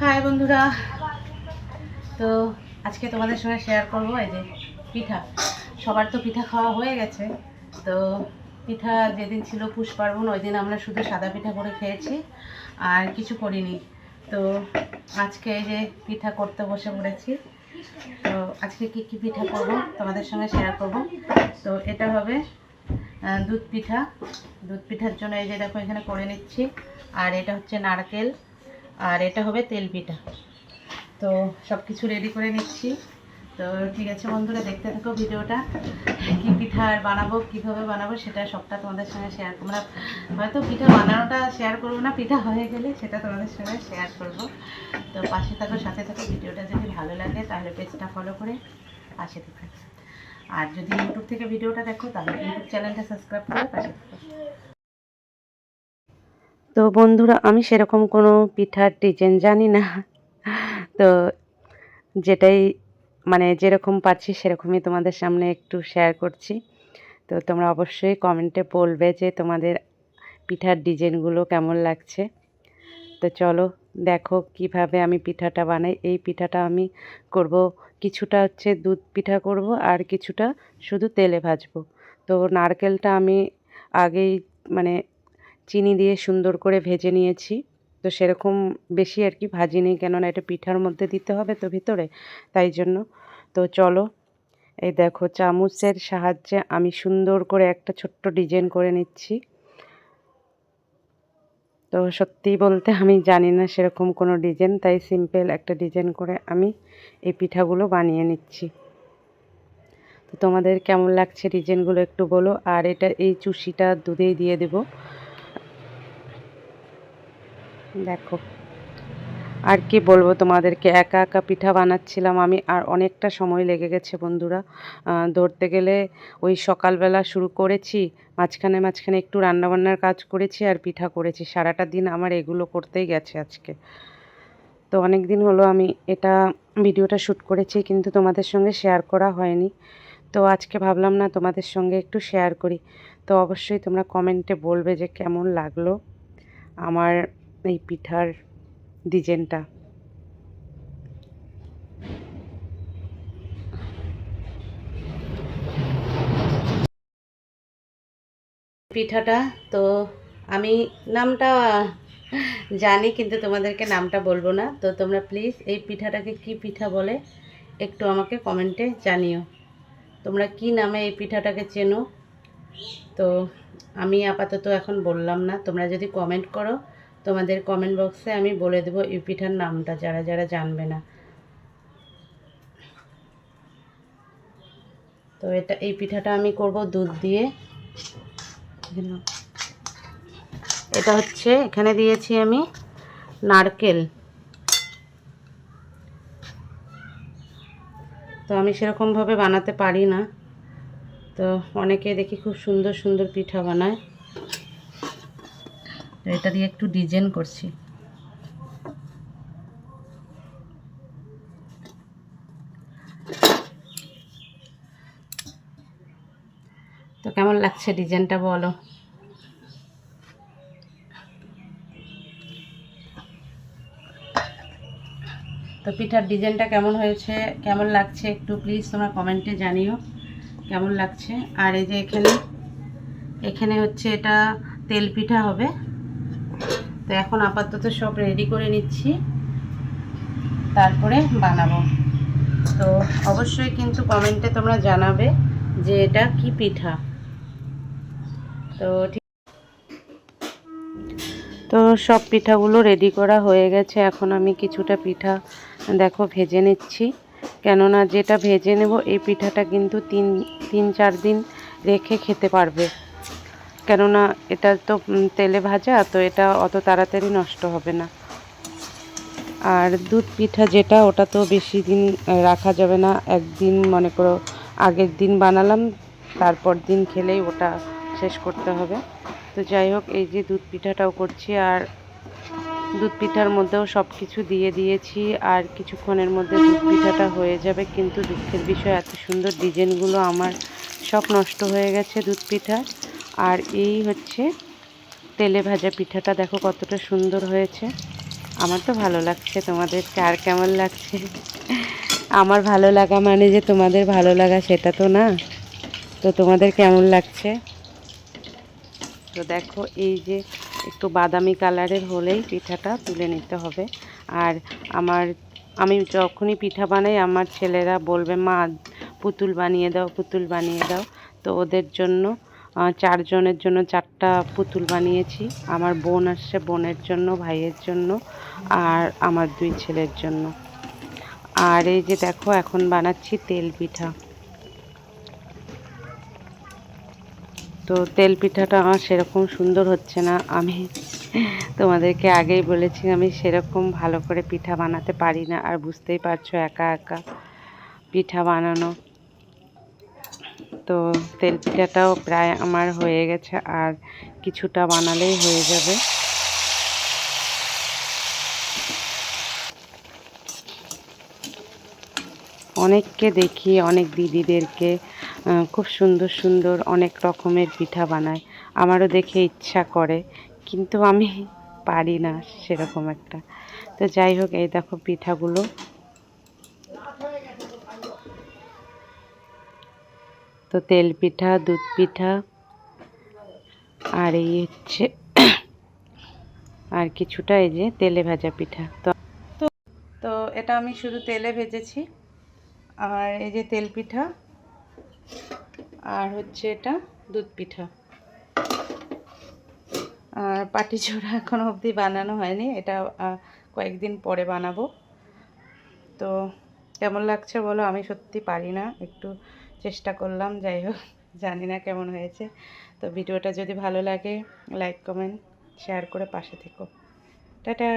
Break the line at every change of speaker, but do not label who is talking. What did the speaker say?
High বন্ধুরা। তো আজকে তোমাদের সঙ্গে শেয়ার করব এই যে পিঠা। সবার তো পিঠা খাওয়া হয়ে গেছে। তো পিঠা যেদিন ছিল পুষ পার্বণ, ওই দিন আমরা শুধু সাদা পিঠা করে খেয়েছি, আর কিছু করিনি। তো আজকে এই যে পিঠা করতে বসে পড়েছি। তো আজকে কি কি পিঠা করব তোমাদের সঙ্গে শেয়ার করব। তো এটা হবে দুধ পিঠা। দুধ পিঠার জন্য এই যে দেখো এখানে করে নিচ্ছি। আর এটা হচ্ছে নারকেল। আর এটা হবে তেল পিঠা। তো সব কিছু রেডি করে নিচ্ছি। তো ঠিক আছে বন্ধুরা, দেখতে থাকো ভিডিওটা। কি পিঠা আর বানাবো, কীভাবে বানাবো সেটা সবটা তোমাদের সঙ্গে শেয়ার না হয়তো পিঠা বানানোটা শেয়ার করব না, পিঠা হয়ে গেলে সেটা তোমাদের সঙ্গে শেয়ার করব। তো পাশে থাকো, সাথে থাকো, ভিডিওটা যদি ভালো লাগে তাহলে পেজটা ফলো করে পাশে থাকো। আর যদি ইউটিউব থেকে ভিডিওটা দেখো তাহলে ইউটিউব চ্যানেলটা সাবস্ক্রাইব করে পাশে থাকো। তো বন্ধুরা, আমি সেরকম কোনো পিঠার ডিজাইন জানি না। তো যেটাই মানে যেরকম পারছি সেরকমই তোমাদের সামনে একটু শেয়ার করছি। তো তোমরা অবশ্যই কমেন্টে বলবে যে তোমাদের পিঠার ডিজাইনগুলো কেমন লাগছে। তো চলো, দেখো কীভাবে আমি পিঠাটা বানাই। এই পিঠাটা আমি করব, কিছুটা হচ্ছে দুধ পিঠা করব আর কিছুটা শুধু তেলে ভাজবো। তো নারকেলটা আমি আগেই মানে চিনি দিয়ে সুন্দর করে ভেজে নিয়েছি। তো সেরকম বেশি আর কি ভাজি নেই, কেননা এটা পিঠার মধ্যে দিতে হবে তো ভিতরে, তাই জন্য। তো চলো, এই দেখো চামচের সাহায্যে আমি সুন্দর করে একটা ছোট্ট ডিজাইন করে নিচ্ছি। তো সত্যি বলতে আমি জানি না সেরকম কোনো ডিজাইন, তাই সিম্পল একটা ডিজাইন করে আমি এই পিঠাগুলো বানিয়ে নিচ্ছি। তো তোমাদের কেমন লাগছে ডিজাইনগুলো একটু বলো, আর এটা এই চুষিটা দুধেই দিয়ে দেবো। দেখো। আর কি বলব তোমাদেরকে, একা একা পিঠা বানাচ্ছিলাম আমি, আর অনেকটা সময় লেগে গেছে বন্ধুরা। ধরতে গেলে ওই সকালবেলা শুরু করেছি, মাঝখানে মাঝখানে একটু রান্নাবান্নার কাজ করেছি আর পিঠা করেছি। সারাটা দিন আমার এগুলো করতেই গেছে আজকে। তো অনেক দিন হলো আমি এটা ভিডিওটা শ্যুট করেছি, কিন্তু তোমাদের সঙ্গে শেয়ার করা হয়নি। তো আজকে ভাবলাম না তোমাদের সঙ্গে একটু শেয়ার করি। তো অবশ্যই তোমরা কমেন্টে বলবে যে কেমন লাগল আমার এই পিঠার ডিজাইনটা। পিঠাটা, তো আমি নামটা জানি কিন্তু তোমাদেরকে নামটা বলব না। তো তোমরা প্লিজ এই পিঠাটাকে কি পিঠা বলে একটু আমাকে কমেন্টে জানিও। তোমরা কি নামে এই পিঠাটাকে চেনো? তো আমি আপাতত এখন বললাম না। তোমরা যদি কমেন্ট করো তোমাদের কমেন্ট বক্সে আমি বলে দেবো এই পিঠার নামটা, যারা যারা জানবে না। তো এটা, এই পিঠাটা আমি করব দুধ দিয়ে। এটা হচ্ছে, এখানে দিয়েছি আমি নারকেল। তো আমি সেরকমভাবে বানাতে পারি না। তো অনেকে দেখি খুব সুন্দর সুন্দর পিঠা বানায়। এটা দিয়ে একটু ডিজাইন করছি। তো কেমন লাগছে ডিজাইনটা বলো? তো পিঠার ডিজাইনটা কেমন হয়েছে, কেমন লাগছে একটু প্লিজ তোমরা কমেন্টে জানিও, কেমন লাগছে? আর এই যে এখানে এখানে হচ্ছে এটা তেল পিঠা হবে। তো এখন আপাতত সব রেডি করে নিচ্ছি। তারপরে বানাবো। তো অবশ্যই কিন্তু কমেন্টে তোমরা জানাবে যে এটা কি পিঠা। তো ঠিক তো সব পিঠাগুলো রেডি করা হয়ে গেছে। এখন আমি কিছুটা পিঠা, দেখো, ভেজে নিচ্ছি। কেননা যেটা ভেজে নেব, এই পিঠাটা কিন্তু তিন তিন চার দিন রেখে খেতে পারবে। কেননা এটা তো তেলে ভাজা, তো এটা অত তাড়াতাড়ি নষ্ট হবে না। আর দুধ পিঠা যেটা, ওটা তো বেশি দিন রাখা যাবে না। একদিন মনে করো, আগের দিন বানালাম, তারপর দিন খেলেই ওটা শেষ করতে হবে। তো যাই হোক, এই যে দুধ পিঠাটাও করছি, আর দুধ পিঠার মধ্যেও সব কিছু দিয়ে দিয়েছি, আর কিছুক্ষণের মধ্যে দুধ পিঠাটা হয়ে যাবে। কিন্তু দুঃখের বিষয়, এত সুন্দর ডিজাইনগুলো আমার সব নষ্ট হয়ে গেছে দুধ পিঠা আর এই হচ্ছে তেলে ভাজা পিঠাটা। দেখো কতটা সুন্দর হয়েছে। আমার তো ভালো লাগছে তোমাদের কার কেমন লাগছে? আমার ভালো লাগা মানে যে তোমাদের ভালো লাগা সেটা তো না। তো তোমাদের কেমন লাগছে? তো দেখো এই যে একটু বাদামি কালারের হলেই পিঠাটা তুলে নিতে হবে। আর আমার, আমি যখনই পিঠা বানাই, আমার ছেলেরা বলবে, মা, পুতুল বানিয়ে দাও, পুতুল বানিয়ে দাও। তো ওদের জন্য চারজনের জন্য চারটা পুতুল বানিয়েছি। আমার বোন আসছে বোনের জন্য, ভাইয়ের জন্য আর আমার দুই ছেলের জন্য। আর এই যে দেখো, এখন বানাচ্ছি তেল পিঠা। তো তেল পিঠাটা আমার সেরকম সুন্দর হচ্ছে না। আমি তোমাদেরকে আগেই বলেছি, আমি সেরকম ভালো করে পিঠা বানাতে পারি না। আর বুঝতেই পারছ, একা একা পিঠা বানানো। তো তেল পিঠাটাও প্রায় আমার হয়ে গেছে আর কিছুটা বানালেই হয়ে যাবে। অনেককে দেখি, অনেক দিদিদেরকে খুব সুন্দর সুন্দর অনেক রকমের পিঠা বানায়। আমারও দেখে ইচ্ছা করে, কিন্তু আমি পারি না সেরকম একটা। তো যাই হোক, এই দেখো পিঠাগুলো। তো তেল পিঠা, দুধ পিঠা আর এই হচ্ছে আর কিছুটা এই যে তেলে ভাজা পিঠা। তো তো এটা আমি শুধু তেলে ভেজেছি। আর এই যে তেল পিঠা আর হচ্ছে এটা দুধ পিঠা। আর পাটি ছোড়া এখনও অবধি বানানো হয়নি, এটা কয়েকদিন পরে বানাবো। তো কেমন লাগছে বলো? আমি সত্যি পারি না, একটু চেষ্টা করলাম, যাই হোক, জানি না কেমন হয়েছে। তো ভিডিওটা যদি ভালো লাগে লাইক কমেন্ট শেয়ার করে পাশে থেকো। টাটা!